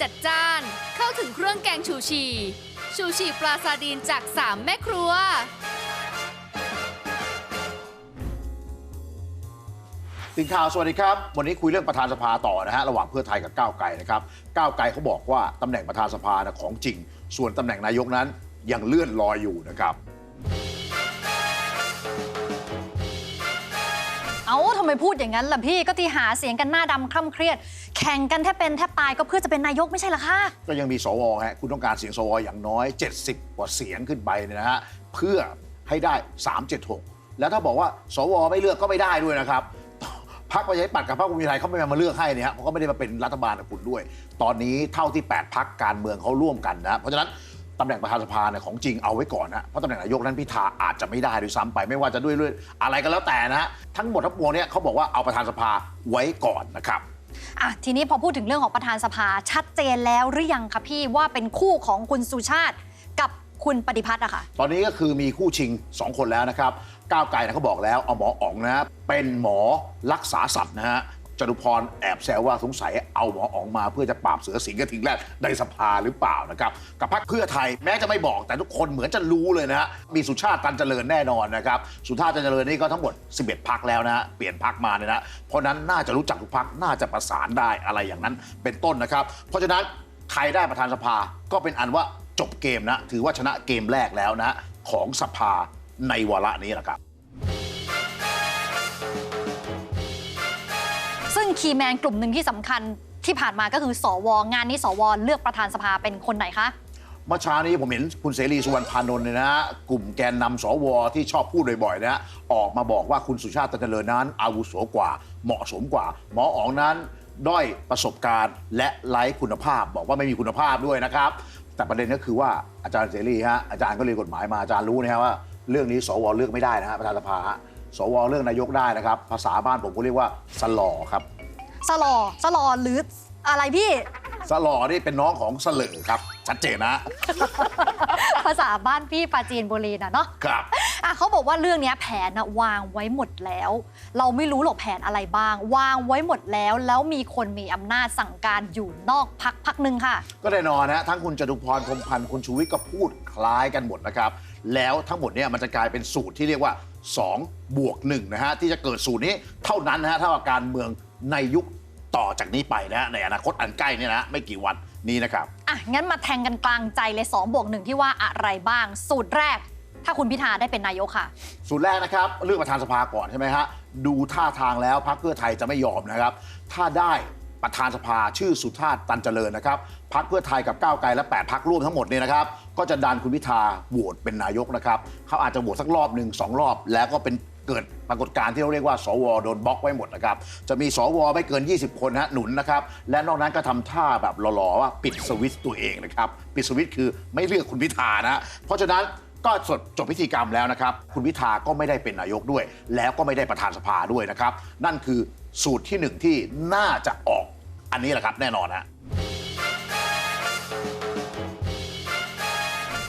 จัดจ้าน เข้าถึงเครื่องแกงชูชี ชูชีปลาซาดีนจาก 3 แม่ครัว ตินข่าวสวัสดีครับ วันนี้คุยเรื่องประธานสภาต่อนะฮะระหว่างเพื่อไทยกับก้าวไกลนะครับก้าวไกลเขาบอกว่าตำแหน่งประธานสภานะของจริง ส่วนตำแหน่งนายกนั้นยังเลื่อนลอยอยู่นะครับเอาทำไมพูดอย่างนั้นล่ะพี่ก็ที่หาเสียงกันหน้าดำคล่ำเครียดแข่งกันแทบเป็นแทบตายก็เพื่อจะเป็นนายกไม่ใช่เหรอคะ ก็ยังมีสวฮะคุณต้องการเสียงสวอย่างน้อย 70 กว่าเสียงขึ้นไปเนี่ยนะฮะเพื่อให้ได้ 376 แล้วถ้าบอกว่า สวไม่เลือกก็ไม่ได้ด้วยนะครับพรรคประชาธิปัตย์กับพรรคภูมิใจไทยเขาไม่มาเลือกให้เนี่ยฮะเขาก็ไม่ได้มาเป็นรัฐบาลกับคุณด้วย ตอนนี้เท่าที่ 8 พักการเมืองเขาร่วมกันนะเพราะฉะนั้นตำแหน่งประธานสภาเนี่ยของจริงเอาไว้ก่อนนะเพราะตำแหน่งนายกนั้นพิธาอาจจะไม่ได้ด้วยซ้ำไปไม่ว่าจะด้วยด้วยอะไรก็แล้วแต่นะฮะทั้งหมดทั้งปวงเนี่ยเขาบอกว่าเอาประธานสภาไว้ก่อนนะครับ อะทีนี้พอพูดถึงเรื่องของประธานสภาชัดเจนแล้วหรือยังคะพี่ว่าเป็นคู่ของคุณสุชาติกับคุณปฏิพัฒน์อะค่ะตอนนี้ก็คือมีคู่ชิง 2 คนแล้วนะครับ ก้าวไกลนะเขาบอกแล้วเอาหมออ๋องนะฮะเป็นหมอรักษาสัตว์นะฮะ จตุพรแอบแซวว่าสงสัยเอาหมออ๋องมาเพื่อจะปราบเสือสิงกระทิงแรดในสภาหรือเปล่านะครับ กับพรรคเพื่อไทยแม้จะไม่บอกแต่ทุกคนเหมือนจะรู้เลยนะฮะมีสุชาติตันเจริญแน่นอนนะครับ สุชาติตันเจริญนี่ก็ทั้งหมด 11 พักแล้วนะฮะเปลี่ยนพักมาเนี่ยนะเพราะฉะนั้นน่าจะรู้จักทุกพักน่าจะประสานได้อะไรอย่างนั้นเป็นต้นนะครับ เพราะฉะนั้นใครได้ประธานสภาก็เป็นอันว่าจบเกมนะถือว่าชนะเกมแรกแล้วนะของสภาในวาระนี้แหละครับ คีย์แมนกลุ่มหนึ่งที่สำคัญที่ผ่านมาก็คือสวงานนี้สวเลือกประธานสภาเป็นคนไหนคะเมื่อเช้านี้ผมเห็นคุณเสรีสุวรรณพานนท์เนี่ยนะกลุ่มแกนนำสวที่ชอบพูดบ่อยๆนะฮะออกมาบอกว่าคุณสุชาติตันเจริญนั้น อาวุโสกว่า เหมาะสมกว่า หมออ๋องนั้น ด้อยประสบการณ์ และไร้คุณภาพ บอกว่าไม่มีคุณภาพด้วยนะครับ แต่ประเด็นก็คือว่าอาจารย์เสรีฮะอาจารย์ก็เรียนกฎหมายมาอาจารย์รู้นะฮะว่าเรื่องนี้สวเลือกไม่ได้นะฮะประธานสภาสวเลือกนายกได้นะครับ ภาษาบ้านผมก็เรียกว่าสลอครับ สลอสลอหรืออะไรพี่ สลอนี่เป็นน้องของสเลอครับ ชัดเจนนะ ภาษาบ้านพี่ปราจีนบุรีนะเนาะครับ อะเขาบอกว่าเรื่องเนี้ยแผนนะวางไว้หมดแล้ว เราไม่รู้หรอกแผนอะไรบ้าง วางไว้หมดแล้ว แล้วมีคนมีอำนาจสั่งการอยู่นอกพักพักหนึ่งค่ะ ก็แน่นอนนะทั้งคุณจตุพรพรหมพันธ์คุณชูวิทย์ก็พูดคล้ายกันหมดนะครับ แล้วทั้งหมดเนี่ยมันจะกลายเป็นสูตรที่เรียกว่า 2 บวก1นะฮะที่จะเกิดสูตรนี้เท่านั้นนะฮะถ้าว่าการเมือง ในยุคต่อจากนี้ไปนะฮะในอนาคตอันใกล้เนี่ยนะไม่กี่วันนี้นะครับ อะ งั้นมาแทงกันกลางใจเลย2บวกหนึ่งที่ว่าอะไรบ้าง สูตรแรก ถ้าคุณพิธาได้เป็นนายกค่ะ สูตรแรกนะครับ เลือกประธานสภาก่อนใช่ไหมฮะดูท่าทางแล้วพรรคเพื่อไทยจะไม่ยอมนะครับ ถ้าได้ประธานสภาชื่อสุชาติตันเจริญนะครับพรรคเพื่อไทยกับก้าวไกลและ 8พรรคร่วมทั้งหมดเนี่ยนะครับ ก็จะดันคุณพิธาโหวตเป็นนายกนะครับ เขาอาจจะโหวตสักรอบหนึ่งสองรอบ แล้วก็เป็น เกิดปรากฏการณ์ที่เราเรียกว่า สวโดนบล็อกไว้หมดนะครับ จะมีสวไม่เกิน 20 คนนะหนุนนะครับ และนอกนั้นก็ทำท่าแบบหล่อๆว่าปิดสวิตตัวเองนะครับ ปิดสวิตคือไม่เลือกคุณพิธานะเพราะฉะนั้นก็จบจบพิธีกรรมแล้วนะครับ คุณพิธาก็ไม่ได้เป็นนายกด้วย แล้วก็ไม่ได้ประธานสภาด้วยนะครับ นั่นคือสูตรที่หนึ่งที่น่าจะออกอันนี้แหละครับแน่นอนฮะ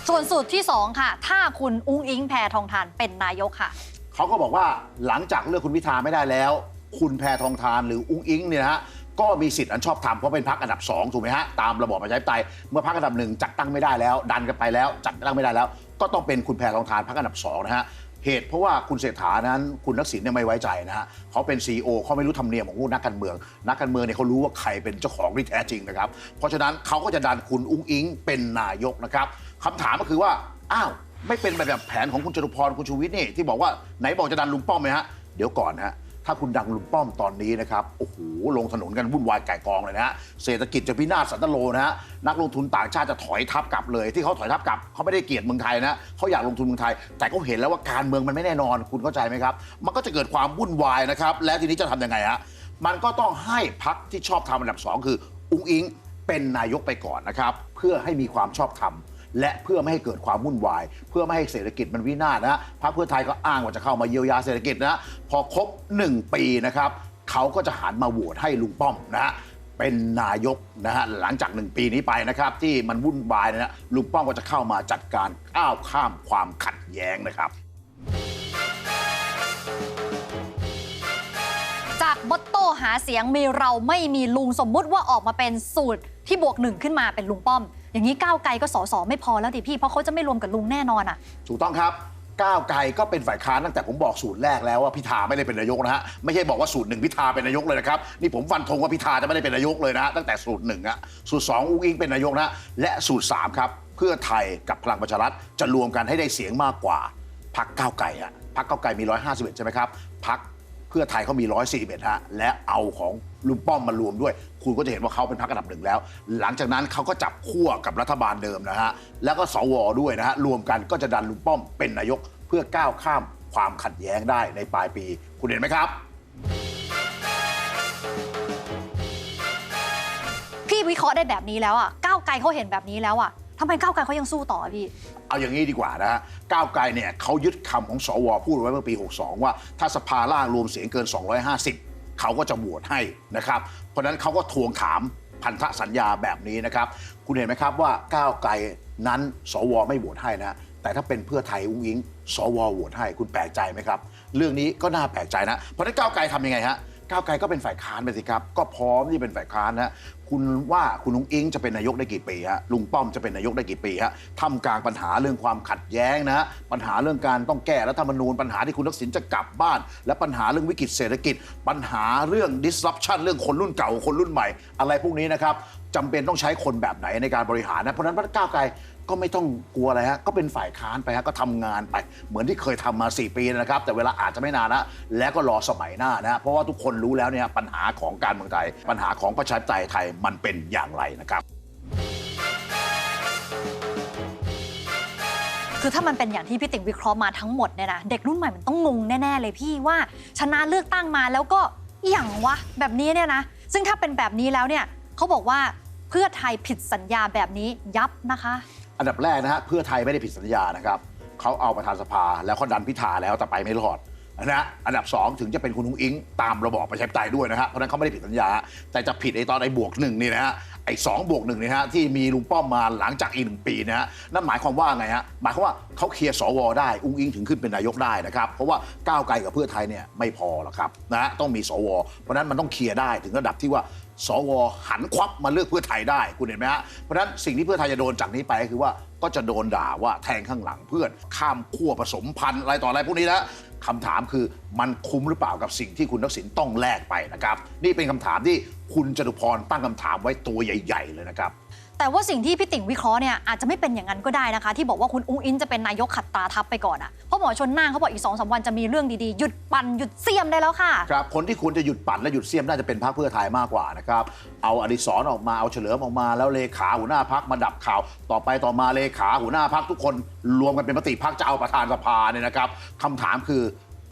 ส่วนสูตรที่ 2 ค่ะ ถ้าคุณอุ้งอิงแพทองทานเป็นนายกค่ะ เขาก็บอกว่าหลังจากเลือกคุณพิธาไม่ได้แล้ว คุณแพทองทานหรืออุ้งอิงเนี่ยนะฮะก็มีสิทธิ์อันชอบธรรมเพราะเป็นพรรคอันดับ 2 ถูกไหมฮะ ตามระบอบประชาธิปไตยเมื่อพรรคอันดับหนึ่งจัดตั้งไม่ได้แล้ว ดันกันไปแล้ว จัดตั้งไม่ได้แล้ว ก็ต้องเป็นคุณแพทองทานพรรคอันดับ2นะฮะเหตุเพราะว่าคุณเศรษฐานั้นคุณทักษิณเนี่ยไม่ไว้ใจนะฮะเขาเป็น CEO เขาไม่รู้ธรรมเนียมของผู้นักการเมือง นักการเมืองเนี่ยเขารู้ว่าใครเป็นเจ้าของที่แท้จริงนะครับ เพราะฉะนั้นเขาก็จะดันคุณอุ้งอิงเป็นนายกนะครับคำถามก็คือว่าอ้าว ไม่เป็นแบบแผนของคุณจตุพรคุณชูวิทย์นี่ที่บอกว่าไหนบอกจะดันลุงป้อมไหมฮะเดี๋ยวก่อนฮะถ้าคุณดังลุงป้อมตอนนี้นะครับโอ้โหลงถนนกันวุ่นวายไก่กองเลยนะฮะเศรษฐกิจจะพินาศสันตโลนะฮะนักลงทุนต่างชาติจะถอยทับกลับเลย ที่เขาถอยทับกลับเขาไม่ได้เกลียดเมืองไทยนะเขาอยากลงทุนเมืองไทย แต่เขาเห็นแล้วว่าการเมืองมันไม่แน่นอนคุณเข้าใจไหมครับมันก็จะเกิดความวุ่นวายนะครับแล้วทีนี้จะทำยังไงฮะมันก็ต้องให้พักที่ชอบทำอันดับสองคือ อุ้งอิงเป็นนายกไปก่อนนะครับเพื่อให้มีความชอบธรรม และเพื่อไม่ให้เกิดความวุ่นวาย เพื่อไม่ให้เศรษฐกิจมันวินาศนะพรรคเพื่อไทยก็อ้างว่าจะเข้ามาเยียวยาเศรษฐกิจนะพอครบ 1 ปีนะครับเขาก็จะหันมาโหวตให้ลุงป้อมนะฮะเป็นนายกนะฮะหลังจาก1ปีนี้ไปนะครับ ที่มันวุ่นวายนะฮะลุงป้อมก็จะเข้ามาจัดการก้าวข้ามความขัดแย้งนะครับ จากมอตโต้หาเสียงมีเราไม่มีลุงสมมุติว่าออกมาเป็นสูตรที่บวกหนึ่งขึ้นมาเป็นลุงป้อม อย่างนี้ก้าวไกลก็สสไม่พอแล้วดิพี่ เพราะเขาจะไม่รวมกับลุงแน่นอนอะ ถูกต้องครับ ก้าวไกลก็เป็นฝ่ายค้านตั้งแต่ผมบอกสูตรแรกแล้วว่าพิธาไม่ได้เป็นนายกนะฮะไม่ใช่บอกว่าสูตรหนึ่งพิธาเป็นนายกเลยนะครับนี่ผมฟันธงว่าพิธาจะไม่ได้เป็นนายกเลยนะฮะตั้งแต่สูตรหนึ่งอะสูตรสองอุ้งอิงเป็นนายกนะและสูตรสามครับเพื่อไทยกับพลังประชารัฐจะรวมกันให้ได้เสียงมากกว่าพักก้าวไกลอะพักก้าวไกลมี 151 ใช่ไหมครับพัก พื่อไทยเขามี 141ฮะและเอาของลุงป้อมมารวมด้วย คุณก็จะเห็นว่าเขาเป็นพรรคอันดับหนึ่งแล้ว หลังจากนั้นเขาก็จับขั้วกับรัฐบาลเดิมนะฮะแล้วก็สวด้วยนะฮะรวมกันก็จะดันลุงป้อมเป็นนายกเพื่อก้าวข้ามความขัดแย้งได้ในปลายปี คุณเห็นไหมครับ พี่วิเคราะห์ได้แบบนี้แล้วอะก้าวไกลเขาเห็นแบบนี้แล้วอะำไมก้าวไกลเขายังสู้ต่อพี่ เอาอย่างนี้ดีกว่านะฮะก้าวไกลเนี่ยเขายึดคำของสวพูดไว้เมื่อปี 62 ว่า ถ้าสภาล่างรวมเสียงเกิน 250 เขาก็จะโหวตให้นะครับ เพราะนั้นเขาก็ทวงถามพันธสัญญาแบบนี้นะครับ คุณเห็นไหมครับว่าก้าวไกลนั้นสวไม่โหวตให้นะแต่ถ้าเป็นเพื่อไทยอุ้งอิง สวโหวตให้คุณแปลกใจไหมครับ เรื่องนี้ก็น่าแปลกใจนะ เพราะฉะนั้นก้าวไกลทำยังไงฮะ ก้าวไกลก็เป็นฝ่ายค้านไปสิครับ ก็พร้อมที่เป็นฝ่ายค้านนะคุณว่าคุณลุงอิงจะเป็นนายกได้กี่ปีฮะลุงป้อมจะเป็นนายกได้กี่ปีฮะทำกลางปัญหาเรื่องความขัดแย้งนะฮะปัญหาเรื่องการต้องแก้รัฐธรรมนูญปัญหาที่คุณทักษิณจะกลับบ้าน และปัญหาเรื่องวิกฤตเศรษฐกิจ ปัญหาเรื่อง disruption เรื่องคนรุ่นเก่าคนรุ่นใหม่ อะไรพวกนี้นะครับจำเป็นต้องใช้คนแบบไหนในการบริหารนะเพราะฉะนั้นก้าวไกล ก็ไม่ต้องกลัวอะไรฮะก็เป็นฝ่ายค้านไปฮะก็ทำงานไป เหมือนที่เคยทำมา 4 ปีนะครับ แต่เวลาอาจจะไม่นานนะแล้วก็รอสมัยหน้านะเพราะว่าทุกคนรู้แล้วเนี่ยปัญหาของการเมืองไทย ปัญหาของประชาธิปไตยไทยมันเป็นอย่างไรนะครับคือถ้ามันเป็นอย่างที่พี่ติ๋งวิเคราะห์มาทั้งหมดเนี่ยนะเด็กรุ่นใหม่มันต้องงงแน่ ๆ เลยพี่ว่าชนะเลือกตั้งมาแล้วก็อย่างวะแบบนี้เนี่ยนะ ซึ่งถ้าเป็นแบบนี้แล้วเนี่ยเขาบอกว่าเพื่อไทยผิดสัญญาแบบนี้ยับนะคะ อันดับแรกนะฮะเพื่อไทยไม่ได้ผิดสัญญานะครับเขาเอาประธานสภาแล้วเขาดันพิธาแล้วแต่ไปไม่รอดนะฮะอันดับ 2 ถึงจะเป็นคุณนุ้งอิง ตามระบอบประชาธิปไตยด้วยนะฮะเพราะนั้นเขาไม่ได้ผิดสัญญา แต่จะผิดไอ้ตอนไอ้บวกหนึ่งนี่นะฮะไอ้สองบวกหนึ่งนี่ฮะที่มีลุงป้อมมาหลังจากอีกหนึ่งปีนะฮะนั่นหมายความว่าไงฮะหมายความว่าเขาเคลียร์สวได้อุ้งอิงถึงขึ้นเป็นนายกได้นะครับ เพราะว่าก้าวไกลกับเพื่อไทยเนี่ยไม่พอหรอกครับนะฮะต้องมีสว เพราะนั้นมันต้องเคลียร์ได้ถึงระดับที่ว่า สวหันควับมาเลือกเพื่อไทยได้คุณเห็นไหมฮะเพราะฉะนั้นสิ่งที่เพื่อไทยจะโดนจากนี้ไปก็คือว่าก็จะโดนด่าว่าแทงข้างหลังเพื่อนข้ามขั้วผสมพันธุ์อะไรต่ออะไรพวกนี้นะคำถามคือมันคุ้มหรือเปล่ากับสิ่งที่คุณทักษิณต้องแลกไปนะครับ นี่เป็นคำถามที่คุณจตุพรตั้งคำถามไว้ตัวใหญ่ ๆ เลยนะครับ แต่ว่าสิ่งที่พี่ติ๋งวิเคราะห์เนี่ยอาจจะไม่เป็นอย่างนั้นก็ได้นะคะ ที่บอกว่าคุณอุ้งอิงจะเป็นนายกขัดตาทับไปก่อนอะเพราะหมอชนน่านเขาบอกอีกสองสามวันจะมีเรื่องดีๆหยุดปั่นหยุดเสียมได้แล้วค่ะครับคนที่ควรจะหยุดปั่นและหยุดเสียมน่าจะเป็นพรรคเพื่อไทยมากกว่านะครับเอาอดิศรออกมาเอาเฉลิมออกมาแล้วเลขาหัวหน้าพักมาดับข่าว ต่อไปต่อมาเลขาหัวหน้าพักทุกคน รวมกันเป็นมติพักจะเอาประธานสภาเนี่ยนะครับคำถามคือ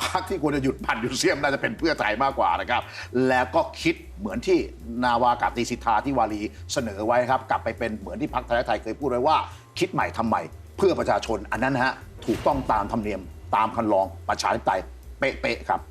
พักที่ควรจะหยุดปั่นหยุดเสียมน่าจะเป็นเพื่อไทยมากกว่านะครับ แล้วก็คิดเหมือนที่นาวากาตรีสิทธาที่วารีเสนอไว้ครับ กลับไปเป็นเหมือนที่พักไทยไทยเคยพูดไว้ว่า คิดใหม่ทำใหม่เพื่อประชาชนอันนั้นฮะถูกต้องตามธรรมเนียมตามคันลองประชาธิปไตยเป๊ะๆครับ